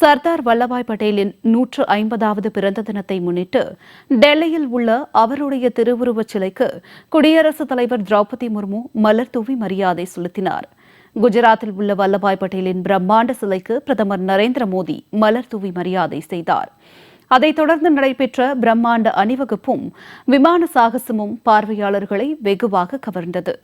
சர்தார் வல்லபாய் பட்டேலின் நூற்று ஐம்பதாவது பிறந்த தினத்தை முன்னிட்டு டெல்லியில் உள்ள அவருடைய திருவுருவச் சிலைக்கு குடியரசுத் தலைவர் திரௌபதி முர்மு மலர் தூவி மரியாதை செலுத்தினார். குஜராத்தில் உள்ள வல்லபாய் பட்டேலின் பிரம்மாண்ட சிலைக்கு பிரதமர் நரேந்திர மோடி மலர் தூவி மரியாதை செய்தார். அதைத் தொடர்ந்து நடைபெற்ற பிரம்மாண்ட அணிவகுப்பும் விமான சாகசமும் பார்வையாளர்களை வெகுவாக கவர்ந்தது.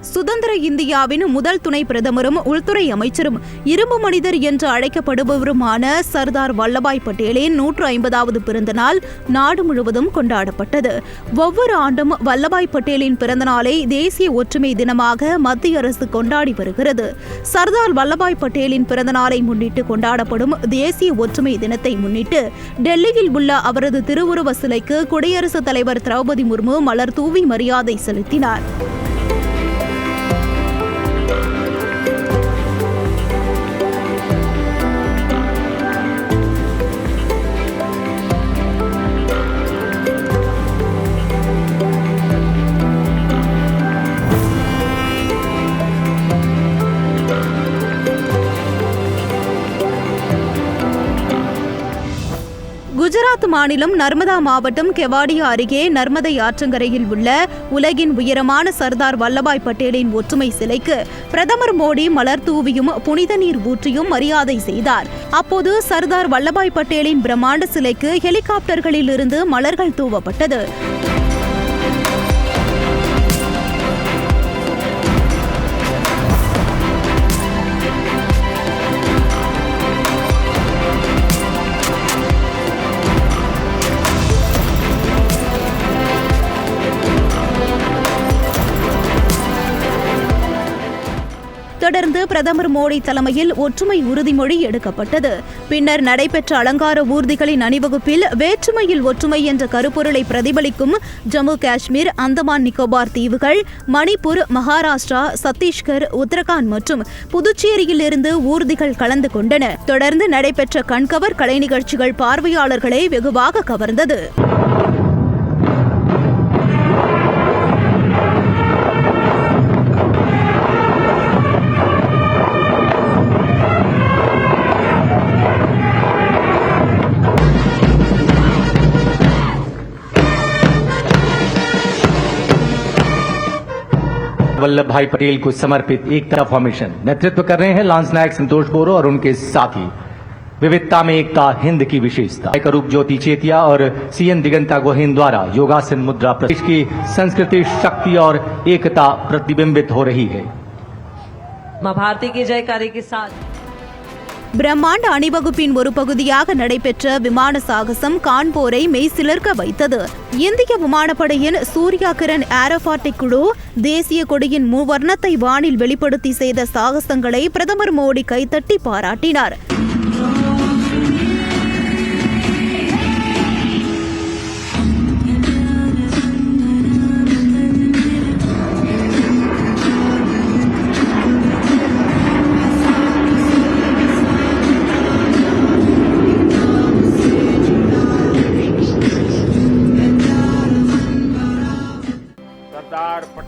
சுதந்திர இந்தியாவின் முதல் துணை பிரதமரும் உள்துறை அமைச்சரும் இரும்பு மனிதர் என்று அழைக்கப்படுபவருமான சர்தார் வல்லபாய் பட்டேலின் நூற்று ஐம்பதாவது பிறந்த நாள் நாடு முழுவதும் கொண்டாடப்பட்டது. ஒவ்வொரு ஆண்டும் வல்லபாய் பட்டேலின் பிறந்தநாளை தேசிய ஒற்றுமை தினமாக மத்திய அரசு கொண்டாடி வருகிறது. சர்தார் வல்லபாய் பட்டேலின் பிறந்தநாளை முன்னிட்டு கொண்டாடப்படும் தேசிய ஒற்றுமை தினத்தை முன்னிட்டு டெல்லியில் உள்ள அவரது திருவுருவ சிலைக்கு குடியரசுத் தலைவர் திரௌபதி முர்மு மலர் தூவி மரியாதை செலுத்தினார். குஜராத் மாநிலம் நர்மதா மாவட்டம் கெவாடியா அருகே நர்மதை ஆற்றங்கரையில் உள்ள உலகின் உயரமான சர்தார் வல்லபாய் பட்டேலின் ஒற்றுமை சிலைக்கு பிரதமர் மோடி மலர் தூவியும் புனித நீர் ஊற்றியும் மரியாதை செய்தார். அப்போது சர்தார் வல்லபாய் பட்டேலின் பிரம்மாண்ட சிலைக்கு ஹெலிகாப்டர்களில் இருந்து மலர்கள் தூவப்பட்டது. தொடர்ந்து பிரதமர் மோடி தலைமையில் ஒற்றுமை உறுதிமொழி எடுக்கப்பட்டது. பின்னர் நடைபெற்ற அலங்கார ஊர்திகளின் அணிவகுப்பில் வேற்றுமையில் ஒற்றுமை என்ற கருப்பொருளை பிரதிபலிக்கும் ஜம்மு காஷ்மீர் அந்தமான் நிக்கோபார் தீவுகள் மணிப்பூர் மகாராஷ்டிரா சத்தீஸ்கர் உத்தரகாண்ட் மற்றும் புதுச்சேரியில் இருந்து ஊர்திகள் கலந்து கொண்டன. தொடர்ந்து நடைபெற்ற கண்கவர் கலை நிகழ்ச்சிகள் பார்வையாளர்களை வெகுவாக கவர்ந்தது. वल्लभ भाई पटेल को समर्पित एकता फॉर्मेशन नेतृत्व कर रहे हैं लांस नायक संतोष बोरो और उनके साथी। विविधता में एकता हिंद की विशेषता। रूप ज्योति चेतिया और सीएन दिगंता गोहिंद द्वारा योगासन मुद्रा प्रदेश की संस्कृति, शक्ति और एकता प्रतिबिंबित हो रही है। माँ भारती के जयकारी के साथ பிரம்மாண்ட அணிவகுப்பின் ஒரு பகுதியாக நடைபெற்ற விமான சாகசம் கான்போரை மெய்சிலர்க்க வைத்தது. இந்திய விமானப்படையின் சூர்யா கிரண் ஏரோபாட்டிக் குழு தேசிய கொடியின் மூவர்ணத்தை வானில் வெளிப்படுத்தி செய்த சாகசங்களை பிரதமர் மோடி கைத்தட்டி பாராட்டினார்.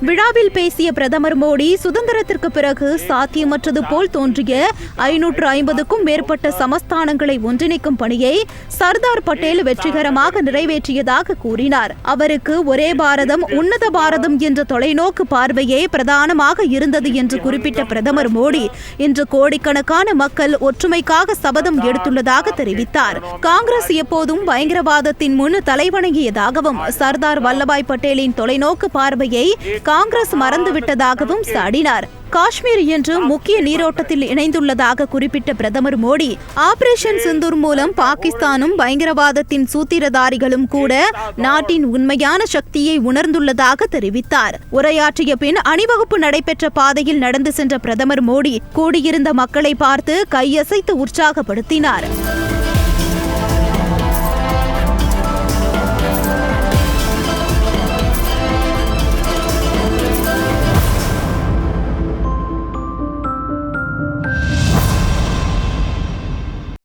விழாவில் பேசிய பிரதமர் மோடி சுதந்திரத்திற்கு பிறகு சாத்தியமற்றது போல் தோன்றிய ஐநூற்று ஐம்பதுக்கும் மேற்பட்ட சமஸ்தானங்களை ஒன்றிணைக்கும் பணியை சர்தார் பட்டேல் வெற்றிகரமாக நிறைவேற்றியதாக கூறினார். அவருக்கு ஒரே பாரதம் உன்னத பாரதம் என்ற தொலைநோக்கு பார்வையே பிரதானமாக இருந்தது என்று குறிப்பிட்ட பிரதமர் மோடி இன்று கோடிக்கணக்கான மக்கள் ஒற்றுமைக்காக சபதம் எடுத்துள்ளதாக தெரிவித்தார். காங்கிரஸ் எப்போதும் பயங்கரவாதத்தின் முன் தலைவணங்கியதாகவும் சர்தார் வல்லபாய் பட்டேலின் தொலைநோக்கு பார்வையை காங்கிரஸ் மறந்துவிட்டதாகவும் சாடினார். காஷ்மீர் என்று முக்கிய நீரோட்டத்தில் இணைந்துள்ளதாக குறிப்பிட்ட பிரதமர் மோடி ஆபரேஷன் சிந்தூர் மூலம் பாகிஸ்தானும் பயங்கரவாதத்தின் சூத்திரதாரிகளும் கூட நாட்டின் உண்மையான சக்தியை உணர்ந்துள்ளதாக தெரிவித்தார். உரையாற்றிய பின் அணிவகுப்பு நடைபெற்ற பாதையில் நடந்து சென்ற பிரதமர் மோடி கூடியிருந்த மக்களை பார்த்து கையசைத்து உற்சாகப்படுத்தினார்.